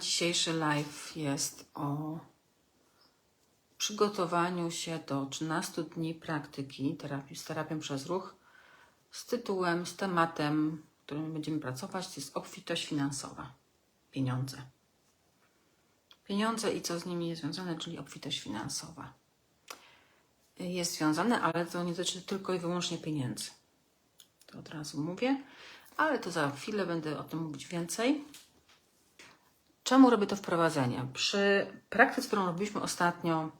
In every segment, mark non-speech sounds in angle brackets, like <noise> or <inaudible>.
Dzisiejszy live jest o przygotowaniu się do 13 dni praktyki terapii z terapią przez ruch z tytułem, z tematem, którym będziemy pracować, to jest obfitość finansowa. Pieniądze. Pieniądze i co z nimi jest związane, czyli obfitość finansowa. Jest związane, ale to nie dotyczy tylko i wyłącznie pieniędzy. To od razu mówię, ale to za chwilę będę o tym mówić więcej. Czemu robię to wprowadzenie? Przy praktyce, którą robiliśmy ostatnio,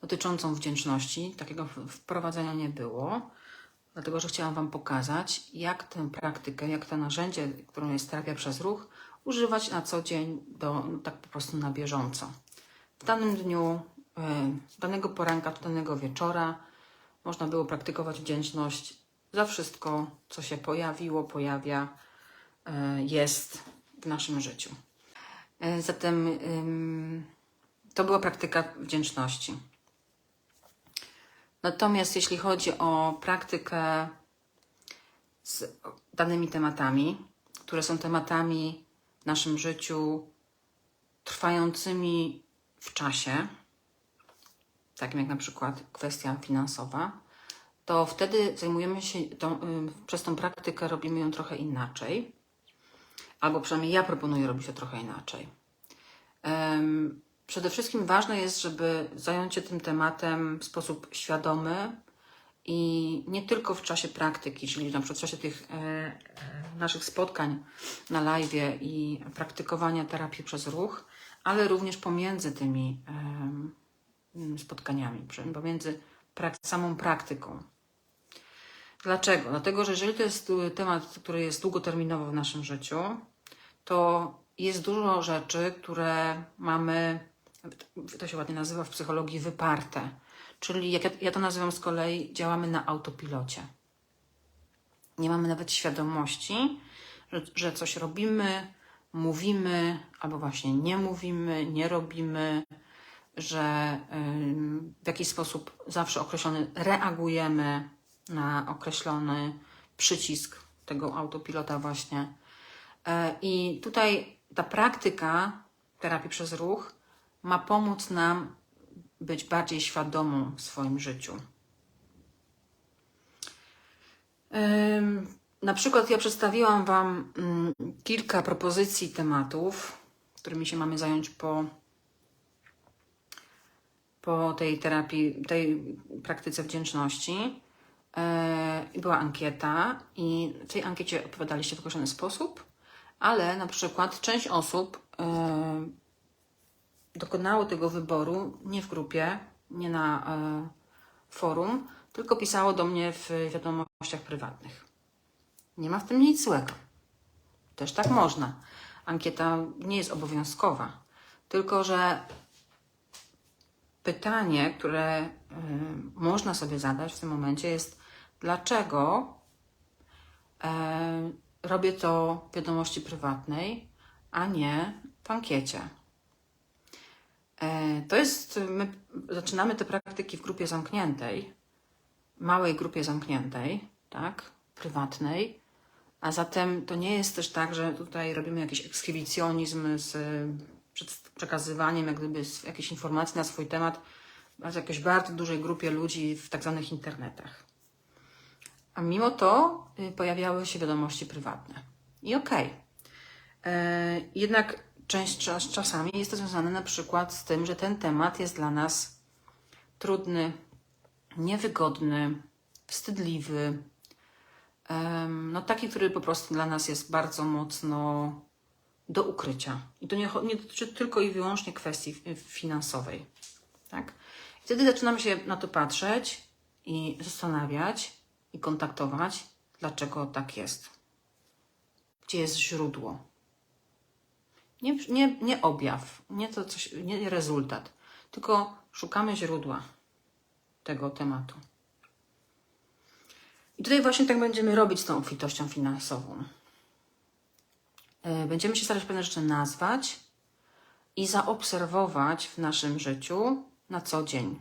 dotyczącą wdzięczności, takiego wprowadzenia nie było, dlatego że chciałam Wam pokazać, jak tę praktykę, jak to narzędzie, którą jest terapia przez ruch, używać na co dzień, do, no, tak po prostu na bieżąco. W danym dniu, y, danego poranka, danego wieczora można było praktykować wdzięczność za wszystko, co się pojawiło, pojawia, y, jest w naszym życiu. E, Zatem to była praktyka wdzięczności. Natomiast jeśli chodzi o praktykę z danymi tematami, które są tematami w naszym życiu trwającymi w czasie, takim jak na przykład kwestia finansowa, to wtedy zajmujemy się tą, przez tą praktykę, robimy ją trochę inaczej albo przynajmniej ja proponuję robić to trochę inaczej. Przede wszystkim ważne jest, żeby zająć się tym tematem w sposób świadomy i nie tylko w czasie praktyki, czyli na przykład w czasie tych e, e, naszych spotkań na live i praktykowania terapii przez ruch, ale również pomiędzy tymi spotkaniami, pomiędzy samą praktyką. Dlaczego? Dlatego, że jeżeli to jest y, temat, który jest długoterminowo w naszym życiu, to jest dużo rzeczy, które mamy, to się ładnie nazywa w psychologii, wyparte. Czyli jak ja, ja to nazywam z kolei, działamy na autopilocie. Nie mamy nawet świadomości, że, że coś robimy, mówimy, albo właśnie nie mówimy, nie robimy, że w jakiś sposób zawsze określony reagujemy na określony przycisk tego autopilota właśnie. E, I tutaj ta praktyka terapii przez ruch ma pomóc nam być bardziej świadomą w swoim życiu. Na przykład ja przedstawiłam Wam mm, kilka propozycji tematów, którymi się mamy zająć po, po tej terapii, tej praktyce wdzięczności. E, Była ankieta i w tej ankiecie odpowiadaliście w określony sposób, ale na przykład część osób e, dokonało tego wyboru nie w grupie, nie na e, forum, tylko pisało do mnie w wiadomościach prywatnych. Nie ma w tym nic złego. Też tak można. Ankieta nie jest obowiązkowa, tylko że pytanie, które y, można sobie zadać w tym momencie jest, dlaczego robię to w wiadomości prywatnej, a nie w ankiecie. E, to jest, my zaczynamy te praktyki w grupie zamkniętej, małej grupie zamkniętej, tak, prywatnej, a zatem to nie jest też tak, że tutaj robimy jakiś ekshibicjonizm z przekazywaniem jak gdyby jakiejś informacji na swój temat w jakiejś bardzo dużej grupie ludzi w tak zwanych internetach. A mimo to y, pojawiały się wiadomości prywatne. I okej. E, Jednak część czas, czasami jest to związane na przykład z tym, że ten temat jest dla nas trudny, niewygodny, wstydliwy. No taki, który po prostu dla nas jest bardzo mocno do ukrycia. I to nie, nie dotyczy tylko i wyłącznie kwestii fi- finansowej. Tak? I wtedy zaczynamy się na to patrzeć i zastanawiać i kontaktować, dlaczego tak jest. Gdzie jest źródło. Nie, nie, nie objaw, nie, to coś, nie rezultat, tylko szukamy źródła tego tematu. I tutaj właśnie tak będziemy robić z tą obfitością finansową. E, Będziemy się starać pewne rzeczy nazwać i zaobserwować w naszym życiu na co dzień.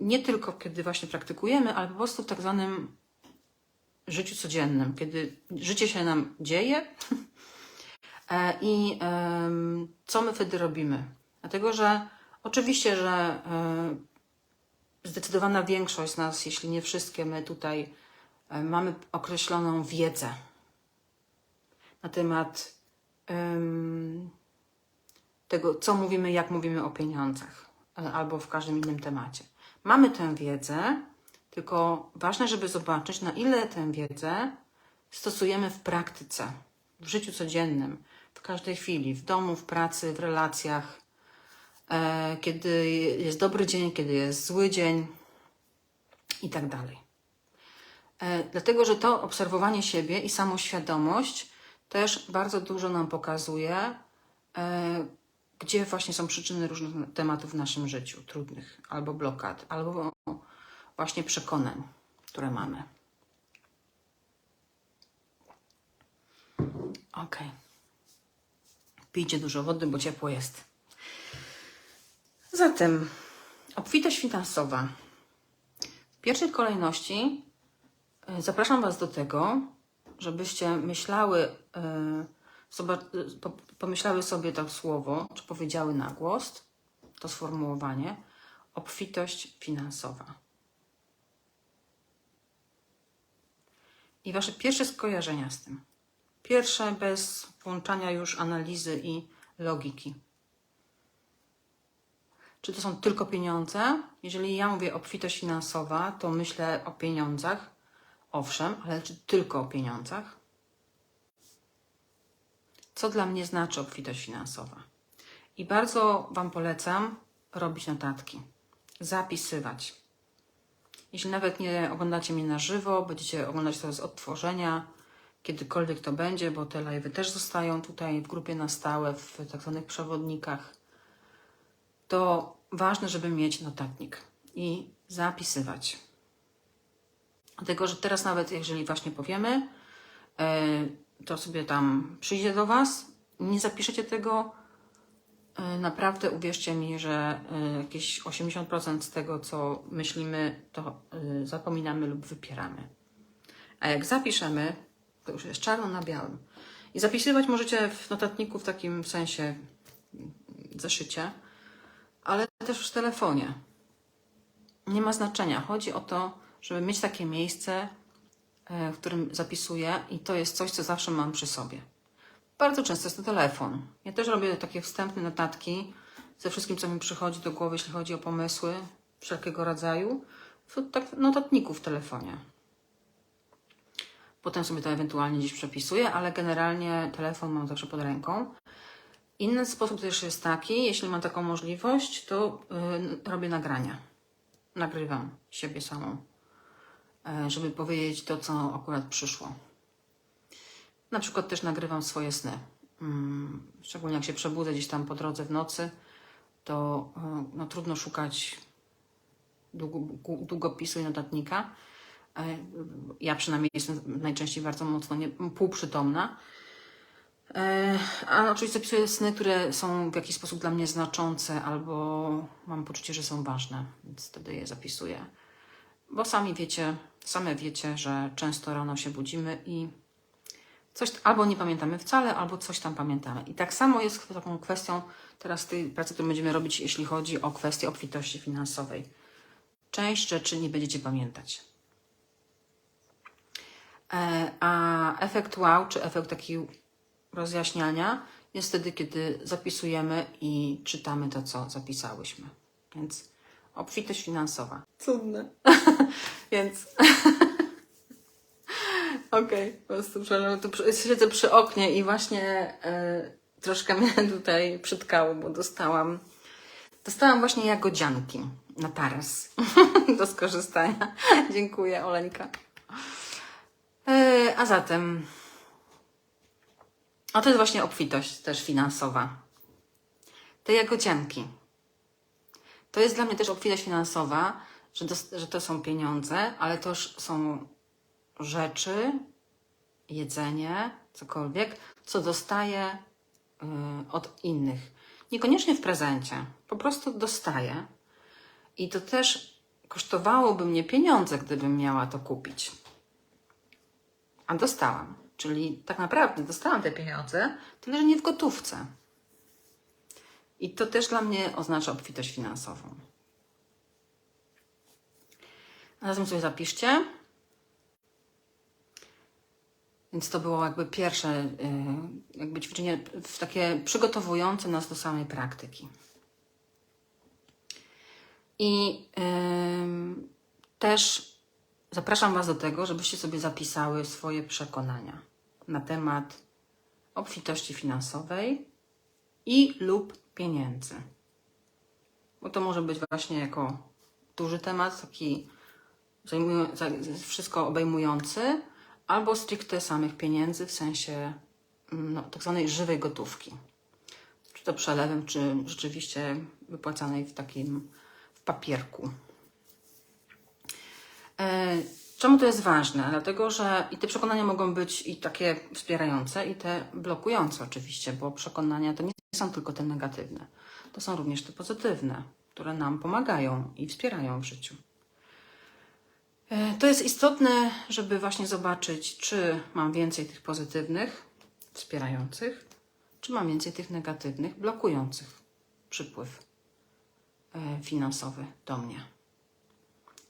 Nie tylko kiedy właśnie praktykujemy, ale po prostu w tak zwanym życiu codziennym, kiedy życie się nam dzieje <laughs> e, i co my wtedy robimy. Dlatego, że oczywiście, że e, zdecydowana większość z nas, jeśli nie wszystkie, my tutaj e, mamy określoną wiedzę na temat em, tego, co mówimy, jak mówimy o pieniądzach, albo w każdym innym temacie. Mamy tę wiedzę, tylko ważne, żeby zobaczyć, na ile tę wiedzę stosujemy w praktyce, w życiu codziennym, w każdej chwili, w domu, w pracy, w relacjach, e, kiedy jest dobry dzień, kiedy jest zły dzień i tak dalej. E, Dlatego, że to obserwowanie siebie i samoświadomość też bardzo dużo nam pokazuje, e, gdzie właśnie są przyczyny różnych tematów w naszym życiu, trudnych, albo blokad, albo właśnie przekonań, które mamy. Ok. Pijcie dużo wody, bo ciepło jest. Zatem obfitość finansowa. W pierwszej kolejności e, zapraszam Was do tego, żebyście myślały, po- pomyślały sobie to słowo, czy powiedziały na głos to sformułowanie obfitość finansowa. I Wasze pierwsze skojarzenia z tym. Pierwsze bez włączania już analizy i logiki. Czy to są tylko pieniądze? Jeżeli ja mówię obfitość finansowa, to myślę o pieniądzach, owszem, ale czy tylko o pieniądzach? Co dla mnie znaczy obfitość finansowa? I bardzo Wam polecam robić notatki, zapisywać. Jeśli nawet nie oglądacie mnie na żywo, będziecie oglądać to z odtworzenia, kiedykolwiek to będzie, bo te live'y też zostają tutaj w grupie na stałe, w tak zwanych przewodnikach, to ważne, żeby mieć notatnik i zapisywać. Dlatego, że teraz nawet jeżeli właśnie powiemy, e, to sobie tam przyjdzie do Was, nie zapiszecie tego, e, naprawdę uwierzcie mi, że e, jakieś 80% z tego, co myślimy, to e, zapominamy lub wypieramy. A jak zapiszemy, to już jest czarno na białym. I zapisywać możecie w notatniku w takim sensie mm, zeszycie, ale też w telefonie. Nie ma znaczenia. Chodzi o to, żeby mieć takie miejsce, w którym zapisuję i to jest coś, co zawsze mam przy sobie. Bardzo często jest to telefon. Ja też robię takie wstępne notatki ze wszystkim, co mi przychodzi do głowy, jeśli chodzi o pomysły wszelkiego rodzaju, w tak notatniku w telefonie. Potem sobie to ewentualnie gdzieś przepisuję, ale generalnie telefon mam zawsze pod ręką. Inny sposób też jest taki, jeśli mam taką możliwość, to y, robię nagrania. Nagrywam siebie samą, żeby powiedzieć to, co akurat przyszło. Na przykład też nagrywam swoje sny. Mm, szczególnie jak się przebudzę gdzieś tam po drodze w nocy, to y, no, trudno szukać długo- długopisu i notatnika. E, Ja przynajmniej jestem najczęściej bardzo mocno nie, półprzytomna. E, A oczywiście zapisuję sny, które są w jakiś sposób dla mnie znaczące albo mam poczucie, że są ważne, więc wtedy je zapisuję. Bo sami wiecie, same wiecie, że często rano się budzimy i coś albo nie pamiętamy wcale, albo coś tam pamiętamy. I tak samo jest taką kwestią teraz tej pracy, którą będziemy robić, jeśli chodzi o kwestię obfitości finansowej. Część rzeczy nie będziecie pamiętać. E, A efekt wow, czy efekt taki rozjaśniania jest wtedy, kiedy zapisujemy i czytamy to, co zapisałyśmy. Więc obfitość finansowa. Cudne. <laughs> Więc. <laughs> Okej, po prostu przepraszam, przy- siedzę przy oknie i właśnie e, troszkę mnie <laughs> tutaj przytkało, bo dostałam. Dostałam właśnie jagodzianki na taras <laughs> do skorzystania. Dziękuję, Oleńka. E, a zatem. A to jest właśnie obfitość też finansowa. Te jagodzianki. To jest dla mnie też obfitość finansowa, że, dos- że to są pieniądze, ale też są rzeczy, jedzenie, cokolwiek, co dostaję y, od innych. Niekoniecznie w prezencie, po prostu dostaję. I to też kosztowałoby mnie pieniądze, gdybym miała to kupić. A dostałam. Czyli tak naprawdę dostałam te pieniądze, tyle że nie w gotówce. I to też dla mnie oznacza obfitość finansową. A Razem sobie zapiszcie. Więc to było jakby pierwsze y, jakby ćwiczenie takie przygotowujące nas do samej praktyki. I ym, też zapraszam Was do tego, żebyście sobie zapisały swoje przekonania na temat obfitości finansowej i lub pieniędzy. Bo to może być właśnie jako duży temat, taki wszystko obejmujący, albo stricte samych pieniędzy w sensie mm, no, tak zwanej żywej gotówki. Czy to przelewem, czy rzeczywiście wypłacanej w takim w papierku. E, Czemu to jest ważne? Dlatego, że i te przekonania mogą być i takie wspierające, i te blokujące oczywiście, bo przekonania to nie są tylko te negatywne. To są również te pozytywne, które nam pomagają i wspierają w życiu. E, To jest istotne, żeby właśnie zobaczyć, czy mam więcej tych pozytywnych, wspierających, czy mam więcej tych negatywnych, blokujących przypływ e, finansowy do mnie,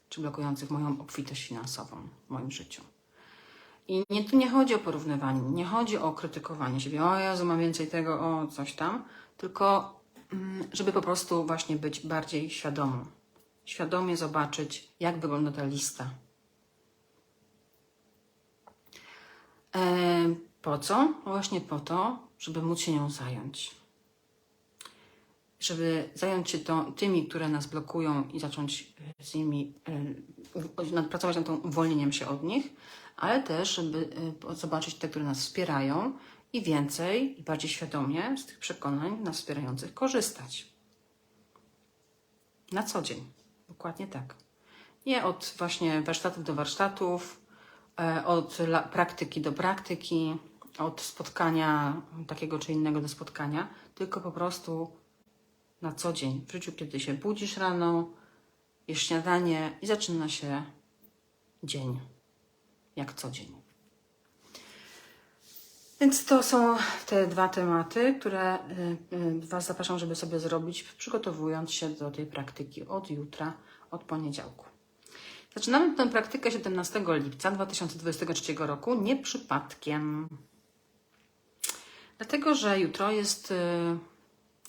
czy blokujących moją obfitość finansową w moim życiu. I nie, tu nie chodzi o porównywanie, nie chodzi o krytykowanie siebie, o Jezu, mam więcej tego, o coś tam, tylko mm, żeby po prostu właśnie być bardziej świadomą. Świadomie zobaczyć, jak wygląda ta lista. E, po co? Właśnie po to, żeby móc się nią zająć. Żeby zająć się to, tymi, które nas blokują i zacząć e, z nimi e, pracować nad tym uwolnieniem się od nich, ale też, żeby e, zobaczyć te, które nas wspierają i więcej i bardziej świadomie z tych przekonań nas wspierających korzystać. Na co dzień. Dokładnie tak. Nie od właśnie warsztatów do warsztatów, e, od praktyki do praktyki, od spotkania takiego czy innego do spotkania, tylko po prostu na co dzień. W życiu, kiedy się budzisz rano, jesz śniadanie i zaczyna się dzień, jak co dzień. Więc to są te dwa tematy, które y, y, Was zapraszam, żeby sobie zrobić, przygotowując się do tej praktyki od jutra, od poniedziałku. Zaczynamy tę praktykę 17 lipca 2023 roku, nie przypadkiem. Dlatego, że jutro jest, y,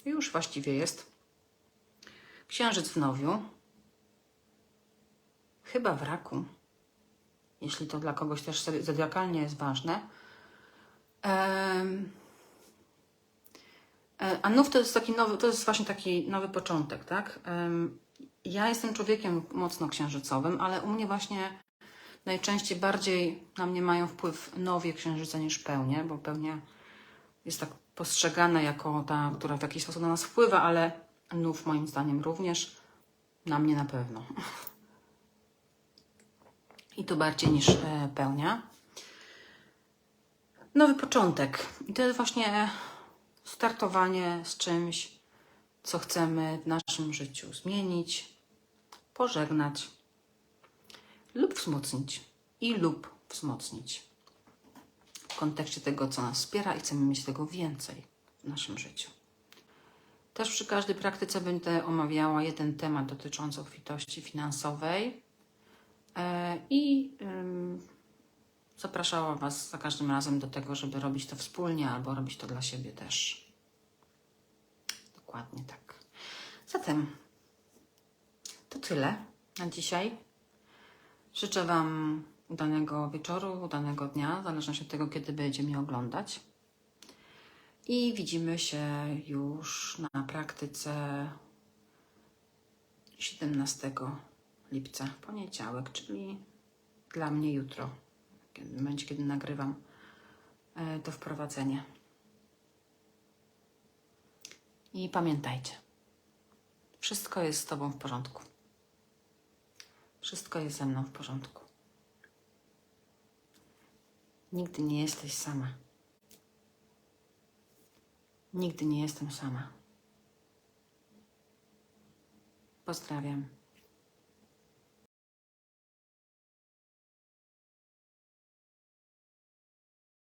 już właściwie jest, księżyc w nowiu, chyba w raku, jeśli to dla kogoś też zodiakalnie jest ważne. E, A nów to jest taki nowy, to jest właśnie taki nowy początek, tak? Ja jestem człowiekiem mocno księżycowym, ale u mnie właśnie najczęściej bardziej na mnie mają wpływ nowie księżyca niż pełnie, bo pełnia jest tak postrzegana jako ta, która w jakiś sposób na nas wpływa, ale nów moim zdaniem również na mnie na pewno. <laughs> I to bardziej niż e, pełnia. Nowy początek. I to jest właśnie startowanie z czymś, co chcemy w naszym życiu zmienić, pożegnać lub wzmocnić i lub wzmocnić w kontekście tego, co nas wspiera i chcemy mieć tego więcej w naszym życiu. Też przy każdej praktyce będę omawiała jeden temat dotyczący obfitości finansowej e, i zapraszała Was za każdym razem do tego, żeby robić to wspólnie albo robić to dla siebie też. Dokładnie tak. Zatem to tyle na dzisiaj. Życzę Wam udanego wieczoru, udanego dnia, w zależności od tego, kiedy będziecie mnie oglądać. I widzimy się już na praktyce 17 lipca, poniedziałek, czyli dla mnie jutro, w momencie, kiedy nagrywam e, to wprowadzenie. I pamiętajcie, wszystko jest z Tobą w porządku. Wszystko jest ze mną w porządku. Nigdy nie jesteś sama. Nigdy nie jestem sama. Pozdrawiam.